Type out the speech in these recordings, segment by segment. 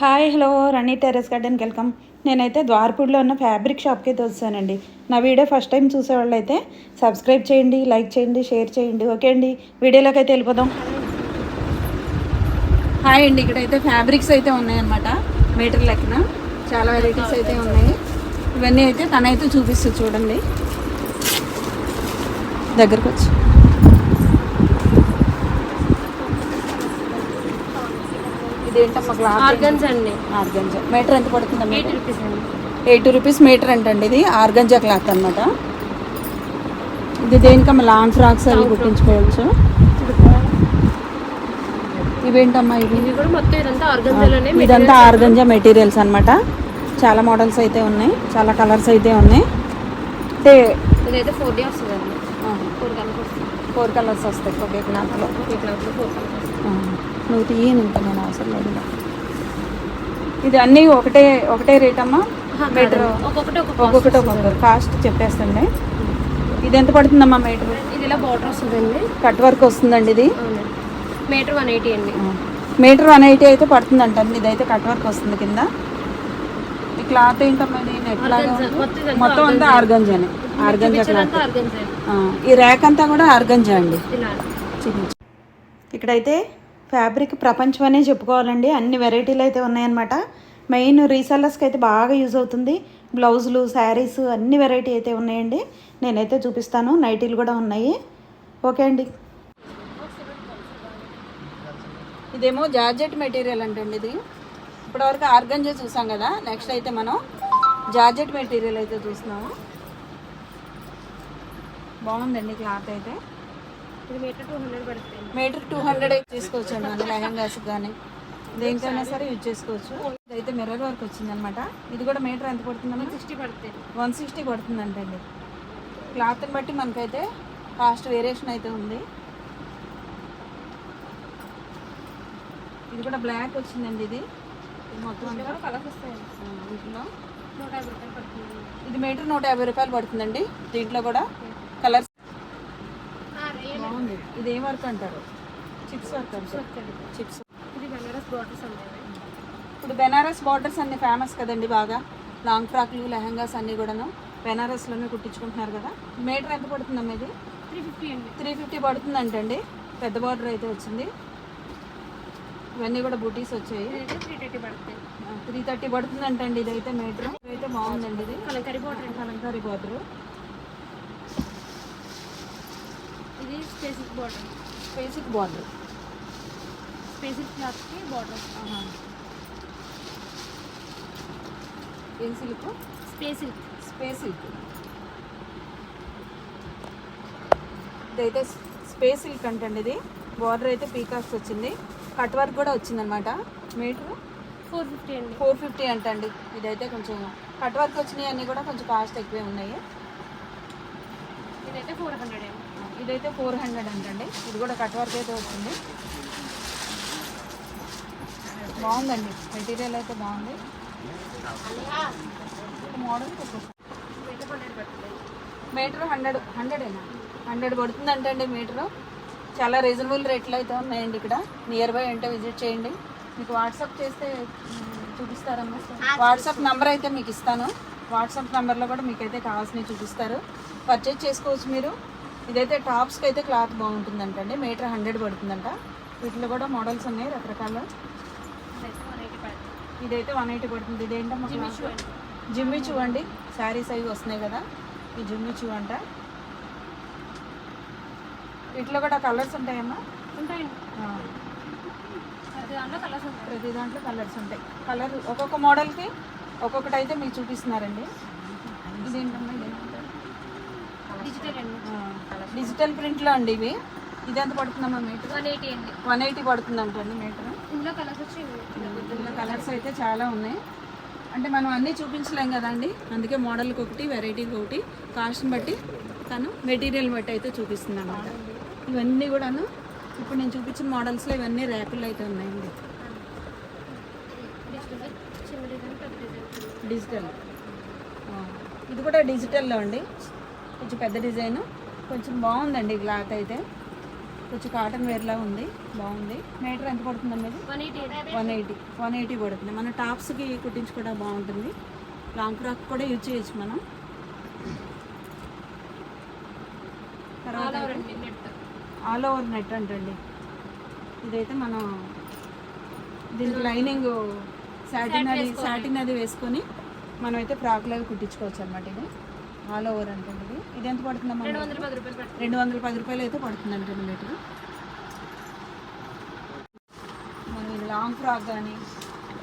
Hi hello. రణి terrace గార్డెన్కి welcome. నేనైతే ద్వారపూడిలో ఉన్న ఫ్యాబ్రిక్ షాప్కి అయితే వచ్చానండి. నా వీడియో ఫస్ట్ టైం చూసేవాళ్ళు అయితే సబ్స్క్రైబ్ చేయండి లైక్ చేయండి షేర్ చేయండి. ఓకే అండి వీడియోలోకి అయితే వెళ్ళిపోదాం. హాయ్ అండి ఇక్కడైతే ఫ్యాబ్రిక్స్ అయితే ఉన్నాయన్నమాట. మీటర్ లెక్కన చాలా వెరైటీస్ అయితే ఉన్నాయి. ఇవన్నీ అయితే తనైతే చూపిస్తుంది చూడండి. దగ్గరకు వచ్చి ఇదేంటమ్మా ఆర్గన్స్ అండి. ఆర్గంజా. మీటర్ ఎంత పడుతుందమ్మా ఎయిటీ రూపీస్ అండి. ఎయిటీ రూపీస్ మీటర్ అంటండి ఇది. ఆర్గంజా క్లాత్ అన్నమాట. ఇది దేనికమ్మా? లాంగ్ ఫ్రాక్స్ అవి కుట్టించుకోవచ్చు? ఇవేంటమ్మా ఇవి? కూడా మొత్తం ఇదంతా ఆర్గంజా మెటీరియల్స్ అన్నమాట. చాలా మోడల్స్ అయితే ఉన్నాయి. చాలా కలర్స్ అయితే ఉన్నాయి. అంటే ఇదైతే ఫోర్ డే వస్తుంది అండి ఫోర్ కలర్స్ వస్తుంది. ఫోర్ కలర్స్ వస్తాయి. ఒకే క్లాత్లో ఫోర్ కలర్స్ నువ్వు తీయను ఇంకా నేను అవసరం లేదు. ఇది అన్నీ ఒకటే ఒకటే రేట్ అమ్మా? మీటర్ ఒక్కొక్కటి ఒక్కొక్క ఒక్కొక్కటి ఒక్కొక్క కాస్ట్ చెప్పేస్తండి ఇది ఎంత పడుతుందమ్మా మీటర్ ఇది ఇలా బార్డర్ వస్తుందండి. కట్ వర్క్ వస్తుందండి ఇది. మీటర్ వన్ ఎయిటీ అండి. మీటర్ వన్ ఎయిటీ అయితే పడుతుంది అంటండి ఇదైతే కట్ వర్క్ వస్తుంది కింద. ఈ క్లాత్ ఏంటమ్మా ఇది? నెట్? మొత్తం అంతా ఆర్గంజానే. ఆర్గంజా క్లాత్ ఈ ర్యాక్ అంతా కూడా ఆర్గంజా అండి. చూపించు. ఇక్కడైతే ఫ్యాబ్రిక్ ప్రపంచం అనే చెప్పుకోవాలండి. అన్ని వెరైటీలు అయితే ఉన్నాయన్నమాట. మెయిన్ రీసెల్లర్స్కి అయితే బాగా యూజ్ అవుతుంది. బ్లౌజులు శారీస్ అన్ని వెరైటీ అయితే ఉన్నాయండి. నేనైతే చూపిస్తాను. నైటీలు కూడా ఉన్నాయి. ఓకే అండి. ఇదేమో జార్జెట్ మెటీరియల్ అంటండి ఇది. ఇప్పటివరకు ఆర్గంజా చూసాం కదా. నెక్స్ట్ అయితే మనం జార్జెట్ మెటీరియల్ అయితే చూస్తున్నాము. బాగుందండి క్లాత్ అయితే. మీటర్ టూ హండ్రెడ్ పడుతుంది. తీసుకోవచ్చు అండి లెహంగాస్ కానీ దేనికైనా సరే యూజ్ చేసుకోవచ్చు. ఇదైతే మిర్రర్ వర్క్ వచ్చింది అనమాట ఇది కూడా మీటర్ ఎంత పడుతుందమ్మా? సిక్స్టీ పడుతుంది. వన్ సిక్స్టీ పడుతుందంటండి. క్లాత్ని బట్టి మనకైతే కాస్ట్ వేరియేషన్ అయితే ఉంది. ఇది కూడా బ్లాక్ వచ్చిందండి ఇది. ఇది మొత్తం కలర్స్ వస్తాయండి. వీటిలో పడుతుంది. ఇది మీటర్ నూట యాభై రూపాయలు పడుతుందండి దీంట్లో కూడా. కలర్స్ ఇది ఏం వర్క్ అంటారు? చిప్స్ వర్క్ అంటారు? చిప్స్ ఇది బెనారస్ బార్డర్స్ అండి ఇప్పుడు బెనారస్ బార్డర్స్ అన్ని ఫేమస్ కదండి బాగా. లాంగ్ ఫ్రాక్లు లెహంగాస్ అన్నీ కూడాను బెనారస్లోనే కుట్టించుకుంటున్నారు కదా. మీటర్ ఎంత పడుతుందమ్మా ఇది? త్రీ ఫిఫ్టీ అండి. త్రీ ఫిఫ్టీ పడుతుందంటండి. పెద్ద బార్డర్ అయితే వచ్చింది. ఇవన్నీ కూడా బూటీస్ వచ్చాయి. త్రీ థర్టీ పడుతుంది. త్రీ థర్టీ పడుతుందంటండి ఇదైతే మీటర్. ఇదైతే బాగుందండి ఇది. కలంకరీ బార్డర్ కలంకారీ బార్డర్ ఇది స్పేసిక్ బార్డర్. Basic border. స్పేసిక్ క్లాత్కి బార్డర్. ఏం సిల్క్? స్పేసిక్ స్పేస్ సిల్క్ ఇదైతే స్పేస్ సిల్క్ అంటండి ఇది. బార్డర్ అయితే పీకాక్స్ వచ్చింది. కట్ వర్క్ కూడా వచ్చిందనమాట మీటర్? ఫోర్ ఫిఫ్టీ అండి. ఫోర్ ఫిఫ్టీ అంటండి ఇదైతే కొంచెం కట్ వర్క్ వచ్చినాయి అన్నీ కూడా కొంచెం కాస్ట్ ఎక్కువే ఉన్నాయి. ఇదైతే ఫోర్ హండ్రెడ్ అండి. ఇదైతే ఫోర్ హండ్రెడ్ అంటండి. ఇది కూడా కట్ వర్క్ అయితే వచ్చింది బాగుందండి. మెటీరియల్ అయితే బాగుంది. మోడల్ హండ్రెడ్ మీటర్ హండ్రెడ్ హండ్రెడేనా హండ్రెడ్ పడుతుందంటండి మీటరు. చాలా రీజనబుల్ రేట్లు అయితే ఉన్నాయండి ఇక్కడ. నియర్ బై అంటే విజిట్ చేయండి. మీకు వాట్సాప్ చేస్తే చూపిస్తారమ్మా. వాట్సాప్ నెంబర్ అయితే మీకు ఇస్తాను. వాట్సాప్ నెంబర్లో కూడా మీకు అయితే కావాల్సినవి చూపిస్తారు. పర్చేజ్ చేసుకోవచ్చు మీరు. ఇదైతే టాప్స్కి అయితే క్లాత్ బాగుంటుందంటండి. మీటర్ హండ్రెడ్ పడుతుందంట. వీటిలో కూడా మోడల్స్ ఉన్నాయి రకరకాల. ఇదైతే వన్ ఎయిటీ పడుతుంది. ఇదేంటమ్మా అండి జిమ్మి చూ అండి శారీస్ అవి వస్తున్నాయి కదా. ఈ జిమ్మి చూ అంట. వీటిలో కూడా కలర్స్ ఉంటాయమ్మా? ఉంటాయండి. ప్రతి దాంట్లో కలర్స్ ఉంటాయి. కలర్ ఒక్కొక్క మోడల్కి ఒక్కొక్కటి అయితే మీకు చూపిస్తున్నారండి. ఇదేంటమ్మా? డిజిటల్ అండి. ప్రింట్లో అండి ఇవి. ఇది ఎంత పడుతుందమ్మా మీటర్? వన్ ఎయిటీ అండి. వన్ ఎయిటీ పడుతుందంటండి మీటర్. ఇందులో కలర్స్ వచ్చి ఇందులో కలర్స్ అయితే చాలా ఉన్నాయి. అంటే మనం అన్నీ చూపించలేం కదండి. అందుకే మోడల్కి ఒకటి వెరైటీకి ఒకటి. కాస్ట్ని బట్టి తను మెటీరియల్ బట్టి అయితే చూపిస్తుంది అన్నమాట ఇవన్నీ కూడాను ఇప్పుడు నేను చూపించిన మోడల్స్లో ఇవన్నీ ర్యాకులు అయితే ఉన్నాయండి. డిజిటల్ ఇది కూడా డిజిటల్లో అండి. కొంచెం పెద్ద డిజైన్. కొంచెం బాగుందండి క్లాత్ అయితే. కొంచెం కాటన్ వేర్లా ఉంది. బాగుంది. మీటర్ ఎంత పడుతుందమ్మా ఇది one eighty. One eighty one eighty పడుతుంది. మన టాప్స్కి కుట్టించుకోవడం బాగుంటుంది. లాంగ్ ఫ్రాక్ కూడా యూజ్ చేయొచ్చు మనం. తర్వాత ఆల్ ఓవర్ నెట్ అంటండి. ఇదైతే మనం దీనికి లైనింగ్ సాటిన్ అది సాటిన్ అది వేసుకొని మనం అయితే ఫ్రాక్లు కుట్టించుకోవచ్చు అనమాట ఇది. ఆల్ ఓవర్ అంటండి. ఇది ఇది ఎంత పడుతుందమ్మా రెండు వందల పది రూపాయలు పడుతుంది. రెండు వందల పది రూపాయలు అయితే పడుతుంది అంటండి మీటర్ మనం ఇది లాంగ్ ఫ్రాక్ కానీ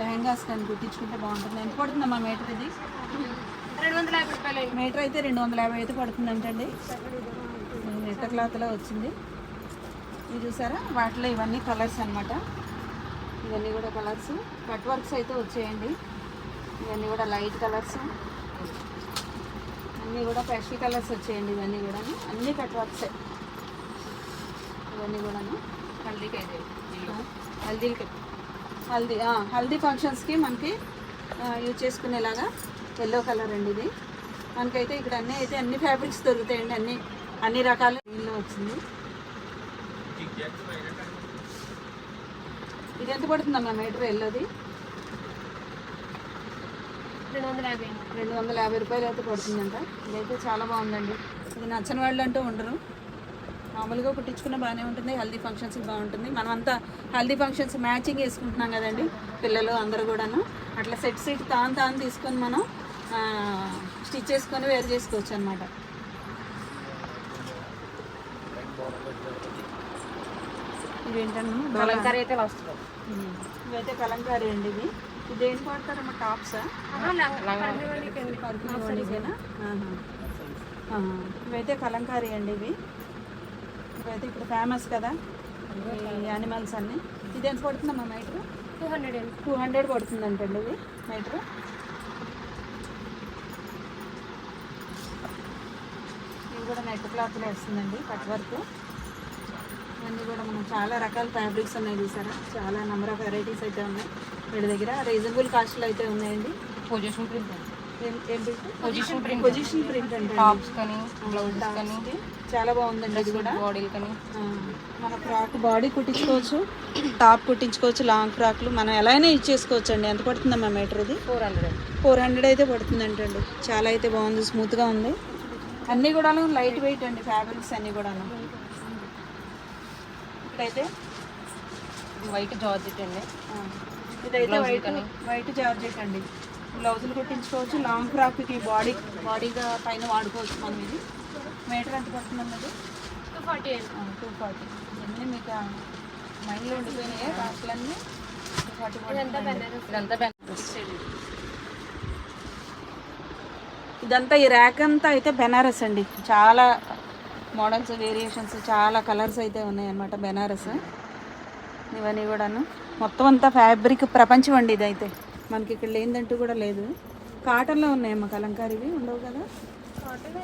లెహంగాస్ కానీ కుట్టించుకుంటే బాగుంటుంది. ఎంత పడుతుందమ్మా మీటర్ ఇది? రెండు వందల యాభై రూపాయలు మీటర్ అయితే రెండు వందల యాభై అయితే పడుతుంది అంటండి నెట్ట క్లాత్లో వచ్చింది. ఇది చూసారా? వాటిలో ఇవన్నీ కలర్స్ అన్నమాట. ఇవన్నీ కూడా కలర్స్. కట్ వర్క్స్ అయితే వచ్చేయండి. ఇవన్నీ కూడా లైట్ కలర్స్. అన్నీ కూడా పెస్టల్ కలర్స్ వచ్చేయండి ఇవన్నీ కూడా. అన్నీ కట్ వర్క్సే ఇవన్నీ కూడాను. హల్దీకి అయితే హల్దీకి హల్దీ హల్దీ ఫంక్షన్స్కి మనకి యూజ్ చేసుకునేలాగా ఎల్లో కలర్ అండి ఇది. మనకైతే ఇక్కడ అన్నీ అయితే అన్ని ఫ్యాబ్రిక్స్ దొరుకుతాయండి అన్ని అన్ని రకాల. ఇల్లు వచ్చింది. ఇది ఎంత పడుతుందమ్మా మీటర్ ఎల్లోది? రెండు వందల యాభై అయింది రెండు వందల యాభై రూపాయలు అయితే పడుతుందంట. ఇదైతే చాలా బాగుందండి. ఇది నచ్చని వాళ్ళు అంటూ ఉండరు. మామూలుగా కుట్టించుకున్న బాగానే ఉంటుంది. హల్దీ ఫంక్షన్స్కి బాగుంటుంది. మనం అంతా హల్దీ ఫంక్షన్స్ మ్యాచింగ్ వేసుకుంటున్నాం కదండి పిల్లలు అందరూ కూడాను. అట్లా సెట్ సెట్ తాను తాను తీసుకొని మనం స్టిచ్ చేసుకొని వేరు చేసుకోవచ్చు అనమాట ఇవేంటన్నా కలంకారీ అయితే వస్తుంది. ఇవైతే కలంకారీ అండి ఇవి. ఇది ఏం పడతారమ్మా టాప్సా. ఇవైతే కలంకారీ అండి ఇవి. ఇవైతే ఇప్పుడు ఫేమస్ కదా. ఈ యానిమల్స్ అన్నీ. ఇది ఎంత పడుతుందమ్మా metre two hundred two hundred పడుతుందంటండి ఇది మీటర్ ఇది కూడా నెట్ క్లాత్లో వస్తుందండి కట్ వర్క్ ఇవన్నీ కూడా మనం చాలా రకాల ఫ్యాబ్రిక్స్ ఉన్నాయి చూసారా? చాలా నెంబర్ ఆఫ్ వెరైటీస్ అయితే ఉన్నాయి. వీళ్ళ దగ్గర రీజనబుల్ కాస్ట్లో అయితే ఉన్నాయండి. Position print Position print. Position print అంటే టాప్స్ కానీ బ్లౌజ్ కానీ. చాలా బాగుందండి ఇది కూడా. బాడీలు కానీ. మన ఫ్రాక్ బాడీ కుట్టించుకోవచ్చు టాప్ కుట్టించుకోవచ్చు లాంగ్ ఫ్రాక్లు మనం ఎలా అయినా యూజ్ చేసుకోవచ్చు అండి ఎంత పడుతుందమ్మా మీటర్ ఇది? ఫోర్ హండ్రెడ్ అండి ఫోర్ హండ్రెడ్ అయితే పడుతుందంటండి. చాలా అయితే బాగుంది స్మూత్గా ఉంది. అన్నీ కూడా లైట్ వెయిట్ అండి ఫ్యాబ్రిక్స్ అన్నీ కూడాను. ఇక్కడైతే వైట్ జార్జెట్ అండి. ఇదైతే వైట్ వైట్ జార్జెట్ అండి బ్లౌజులు కుట్టించుకోవచ్చు. లాంగ్ ఫ్రాక్కి బాడీ బాడీగా పైన వాడుకోవచ్చు మనం ఇది. మీటర్ ఎంత పడుతుందన్నది టూ ఫార్టీ టూ ఫార్టీ ఇవన్నీ మీకు మైండ్లో ఉండిపోయినాయి. కాస్ట్లన్నీ టూ ఫార్టీ ఇదంతా బెనారస్ ఇదంతా ఈ ర్యాక్ అంతా అయితే బెనారస్ అండి. చాలా మోడల్స్ వేరియేషన్స్ చాలా కలర్స్ అయితే ఉన్నాయి అన్నమాట బెనారస్ ఇవన్నీ కూడాను. మొత్తం అంతా ఫ్యాబ్రిక్ ప్రపంచం అండి ఇదైతే. మనకి ఇక్కడ లేదంటూ కూడా లేదు. కాటన్లో ఉన్నాయమ్మా కలంకారీవి ఉండవు కదా? కాటన్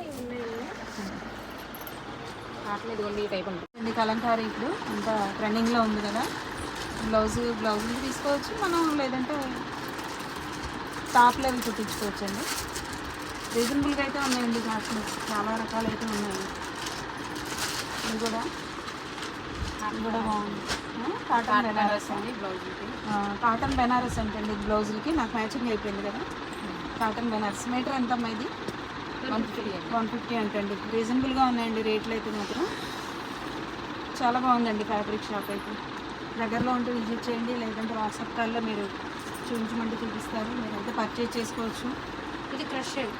కాటన్ అండి కలంకారీ ఇప్పుడు. అంతా ట్రెండింగ్లో ఉంది కదా. బ్లౌజ్ బ్లౌజులు తీసుకోవచ్చు. మనం లేదంటే టాప్ లెవెల్ కుట్టించుకోవచ్చు అండి రీజనబుల్గా అయితే ఉన్నాయండి కాస్ట్లు చాలా రకాలు అయితే ఉన్నాయి. ఇది కూడా. ఇది కూడా బాగుంది కాటన్ బెనారస్. అండి బ్లౌజ్ కాటన్ బెనారస్ అంటండి బ్లౌజులకి. నాకు మ్యాచింగ్ అయిపోయింది కదా. కాటన్ బెనారస్. మీటర్ ఎంత అమ్మా ఇది? వన్ ఫిఫ్టీ వన్ ఫిఫ్టీ అంటండి. రీజనబుల్గా ఉన్నాయండి రేట్లు అయితే మాత్రం. చాలా బాగుందండి ఫ్యాబ్రిక్ షాప్ అయితే. దగ్గరలో ఉంటే విజిట్ చేయండి. లేదంటే వాట్సాప్ కాల్లో మీరు చూపించమంటే చూపిస్తారు. మీరు అయితే పర్చేజ్ చేసుకోవచ్చు. ఇది క్రష్ అండి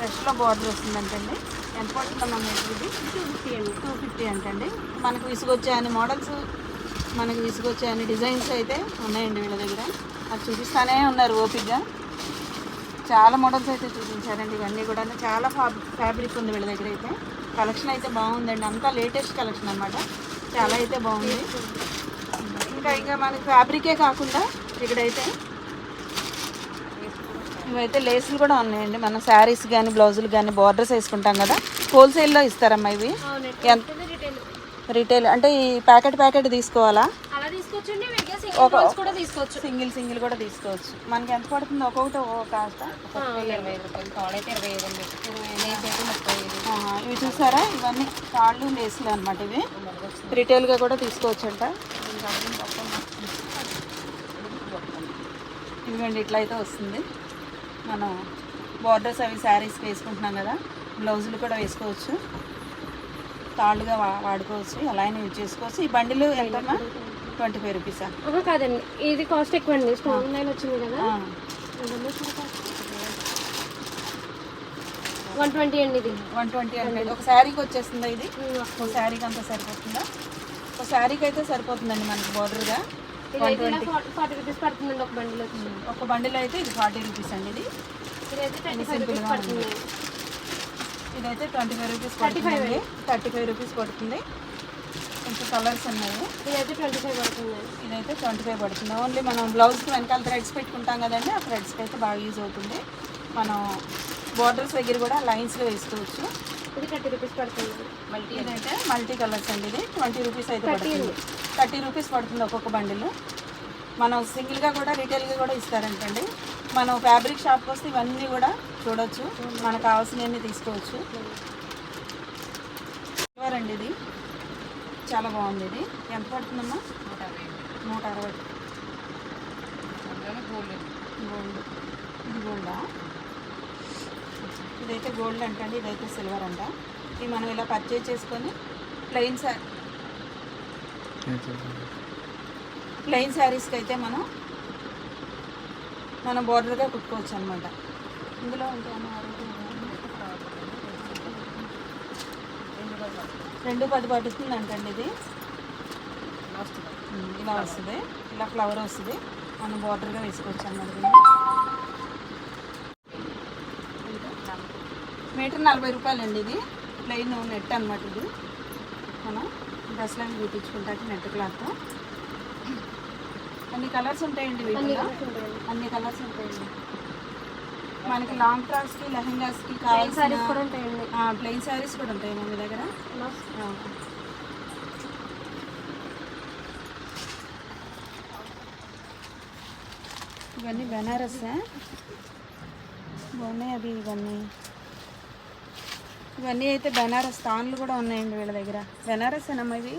ఫ్రెష్లో బార్డర్ వస్తుందంటండి. ఎంత పడుతుందమ్మా ఇది? టూ ఫిఫ్టీ అండి. టూ ఫిఫ్టీ అంటండి. మనకు విసుగొచ్చే అన్ని మోడల్స్ మనకు విసుగొచ్చే అన్ని డిజైన్స్ అయితే ఉన్నాయండి వీళ్ళ దగ్గర. అది చూపిస్తానే ఉన్నారు ఓపిక్గా చాలా మోడల్స్ అయితే చూపించారండి ఇవన్నీ కూడా. చాలా ఫ్యాబ్రిక్ ఉంది వీళ్ళ దగ్గర అయితే. కలెక్షన్ అయితే బాగుందండి. అంతా లేటెస్ట్ కలెక్షన్ అన్నమాట. చాలా అయితే బాగుంది. ఇంకా ఇంకా మనకి ఫ్యాబ్రికే కాకుండా ఇక్కడైతే ఇవైతే లేసులు కూడా ఉన్నాయండి. మన శారీస్ కానీ బ్లౌజులు కానీ బార్డర్స్ వేసుకుంటాం కదా. హోల్సేల్లో ఇస్తారమ్మా ఇవి. రిటైల్. అంటే ఈ ప్యాకెట్ ప్యాకెట్ తీసుకోవాలా? సింగిల్ సింగిల్ సింగిల్ కూడా తీసుకోవచ్చు. మనకి ఎంత పడుతుంది? ఒక్కొక్కటి ఒక్కొక్క ఐదు ఇవి చూసారా? ఇవన్నీ తాళ్ళు లేసులు అనమాట ఇవి. రిటైల్గా కూడా తీసుకోవచ్చు అంట ఇదిగోండి ఇట్లా అయితే వస్తుంది. మనం బార్డర్స్ అవి శారీస్కి వేసుకుంటున్నాం కదా బ్లౌజులు కూడా వేసుకోవచ్చు. తాళ్ళుగా వాడుకోవచ్చు ఎలా అయినా యూజ్ చేసుకోవచ్చు. ఈ బండిలు ఎంతమ్మా ట్వంటీ ఫైవ్ రూపీసా కాదండి. ఇది కాస్ట్ ఎక్కువ అండి స్టోన్ లైన్ వచ్చింది కదా. వన్ ట్వంటీ అండి ఇది. వన్ ట్వంటీ అంటే ఒక శారీకి వచ్చేస్తుందా ఇది? ఒక శారీకి అంతా సరిపోతుందా? ఒక శారీకి అయితే సరిపోతుందండి మనకి బార్డర్గా ఫార్టీ రూపీస్ పడుతుందండి ఒక బండిల్ ఒక బండిల్ అయితే ఇది ఫార్టీ రూపీస్ అండి ఇది. ఇదైతే twenty five rupees twenty five thirty five rupees పడుతుంది కొంచెం కలర్స్ ఉన్నాయి. ఇదైతే ట్వంటీ ఫైవ్ పడుతుంది. ఇదైతే ట్వంటీ ఫైవ్ పడుతుంది. ఓన్లీ మనం బ్లౌజ్కి వెనకాల థ్రెడ్స్ పెట్టుకుంటాం కదండి ఆ థ్రెడ్స్కి అయితే బాగా యూజ్ అవుతుంది. మనం బార్డర్స్ దగ్గర కూడా లైన్స్లో వేసుకోవచ్చు. ఇది థర్టీ రూపీస్ పడుతుంది. మల్టీ ఇదైతే మల్టీ కలర్స్ అండి ఇది. ట్వంటీ రూపీస్ అయితే పడుతుంది. థర్టీ రూపీస్ పడుతుంది ఒక్కొక్క బండిల్. మనం సింగిల్గా కూడా రిటైల్గా కూడా ఇస్తారంటండి. మనం ఫ్యాబ్రిక్ షాప్కి వస్తే ఇవన్నీ కూడా చూడొచ్చు. మనకు కావాల్సినవన్నీ తీసుకోవచ్చు. సిల్వర్ అండి ఇది. చాలా బాగుంది ఇది. ఎంత పడుతుందమ్మా? నూట అరవై. గోల్డ్. ఇది గోల్డా? ఇదైతే గోల్డ్ అంటండి ఇదైతే సిల్వర్ అంట. ఇది మనం ఇలా పర్చేజ్ చేసుకొని ప్లెయిన్ సా ప్లెయిన్ శారీస్కి అయితే మనం మనం బోర్డర్గా కుట్టుకోవచ్చు అనమాట ఇందులో రెండు పది పడుతుంది అంటండి ఇది. ఇలా వస్తుంది. ఇలా ఫ్లవర్ వస్తుంది. మనం బార్డర్గా వేసుకోవచ్చు అన్నమాట మీటర్ నలభై రూపాయలు అండి ఇది. ప్లెయిన్ నెట్ అనమాట ఇది. మనం డ్రెస్లో కుట్టించుకుంటాకి నెట్ క్లాత్ అన్ని కలర్స్ ఉంటాయండి వీటిలో. అన్ని కలర్స్ ఉంటాయండి. మనకి లాంగ్ ఫ్రాక్స్కి లెహంగాస్కి కావాల్సిన సారీస్ కూడా ఉంటాయండి. ప్లెయిన్ శారీస్ కూడా ఉంటాయి మీ దగ్గర. ఇవన్నీ బెనారస్? బాగున్నాయి అవి ఇవన్నీ? ఇవన్నీ అయితే బెనారస్ తాన్లు కూడా ఉన్నాయండి వీళ్ళ దగ్గర. బెనారస్ ఏనమ్మా ఇవి?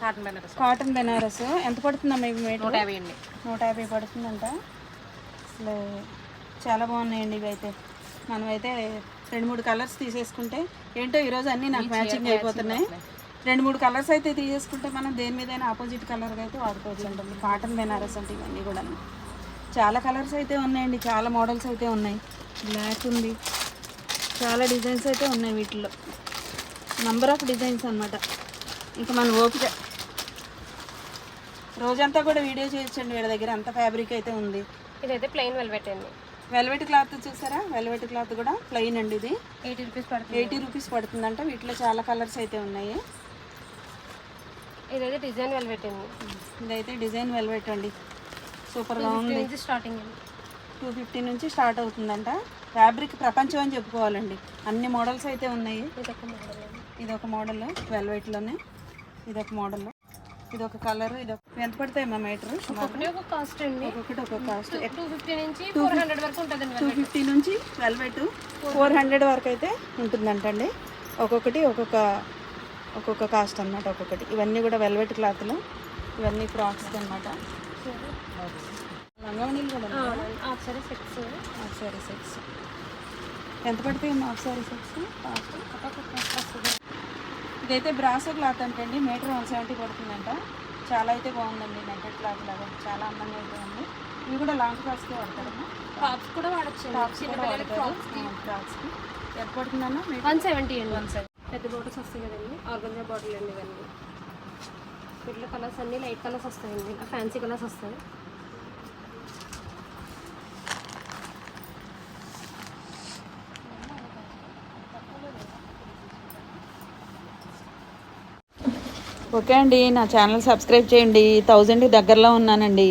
కాటన్ బెనారస్. కాటన్ బెనారస్. ఎంత పడుతుందమ్మా ఇవి మీటర్ నూట యాభై అండి. నూట యాభై పడుతుందంట. అసలు చాలా బాగున్నాయండి ఇవి అయితే. మనమైతే రెండు మూడు కలర్స్ తీసేసుకుంటే ఏంటో ఈరోజు అన్నీ నాకు మ్యాచింగ్ అయిపోతున్నాయి. రెండు మూడు కలర్స్ అయితే తీసేసుకుంటే మనం దేని మీదైనా ఆపోజిట్ కలర్గా అయితే వాడుకోవచ్చు అంటుంది కాటన్ బెనారస్ అంటే ఇవన్నీ కూడా చాలా కలర్స్ అయితే ఉన్నాయండి. చాలా మోడల్స్ అయితే ఉన్నాయి. బ్లాక్ ఉంది. చాలా డిజైన్స్ అయితే ఉన్నాయి వీటిలో. నంబర్ ఆఫ్ డిజైన్స్ అన్నమాట. ఇంకా మన ఓపిక. రోజంతా కూడా వీడియో చేయొచ్చండి వీళ్ళ దగ్గర. అంత ఫ్యాబ్రిక్ అయితే ఉంది. ఇదైతే ప్లెయిన్ వెల్వెట్ అండి. వెల్వెట్ క్లాత్ చూసారా? వెల్వెట్ క్లాత్ కూడా ప్లెయిన్ అండి ఇది. ఎయిటీ రూపీస్ పడుతుంది. ఎయిటీ రూపీస్ పడుతుందంట. వీటిలో చాలా కలర్స్ అయితే ఉన్నాయి. ఇదైతే డిజైన్ వెల్వెట్ అండి. ఇదైతే డిజైన్ వెల్వెట్ అండి. సూపర్గా ఉంది. స్టార్టింగ్ అండి. టూ ఫిఫ్టీ నుంచి స్టార్ట్ అవుతుందంట. ఫ్యాబ్రిక్ ప్రపంచం అని చెప్పుకోవాలండి. అన్ని మోడల్స్ అయితే ఉన్నాయి. ఇది ఒక మోడల్. ఒక మోడల్ వెల్వెట్లోనే ఇది ఒక మోడల్. ఇది ఒక కలర్ ఇది ఒక ఎంత పడతాయమ్మా మీటర్? ఒకటి ఒక కాస్ట్ అండి. ఒక్కొక్కటి ఒక్కొక్క కాస్ట్. టూ ఫిఫ్టీ నుంచి ఫోర్ హండ్రెడ్ వరకు ఉంటుందండి టూ ఫిఫ్టీ నుంచి వెల్వెట్ ఫోర్ హండ్రెడ్ వరకు అయితే ఉంటుందంటండి. ఒక్కొక్కటి ఒక్కొక్క ఒక్కొక్క కాస్ట్ అన్నమాట ఒక్కొక్కటి. ఇవన్నీ కూడా వెల్వెట్ క్లాత్లు. ఇవన్నీ ఫ్రాక్స్ అన్నమాట. లంగావణీలు కూడా. Half sari sets half sari sets ఎంత పడతాయి హాఫ్ సారీ సెట్స్ ఇదైతే బ్రాసో క్లాత్ అంటండి మీటర్ వన్ సెవెంటీ పడుతుందంట. చాలా అయితే బాగుందండి నెట్టెడ్ క్లాత్ లాగా. చాలా అందంగా అయితే ఉంది. ఇవి కూడా లాంగ్ ఫ్రాక్స్కి వాడతారమ్మా టాప్స్ కూడా వాడచ్చు టాప్స్ ఫ్రాక్స్కి ఎంత పడుతుందన్నా? వన్ సెవెంటీ అండి. One seventy. పెద్ద బాటిల్స్ వస్తాయి కదండి. ఆర్గంజా బాటిల్ అండి ఇవన్నీ. వీటిలో కలర్స్ అన్ని లైట్ కలర్స్ వస్తాయండి. ఫ్యాన్సీ కలర్స్ వస్తాయి. ఓకే అండి నా ఛానల్ సబ్స్క్రైబ్ చేయండి. థౌజండ్ దగ్గరలో ఉన్నానండి.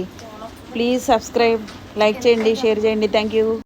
ప్లీజ్ సబ్స్క్రైబ్ లైక్ చేయండి షేర్ చేయండి. Thank you.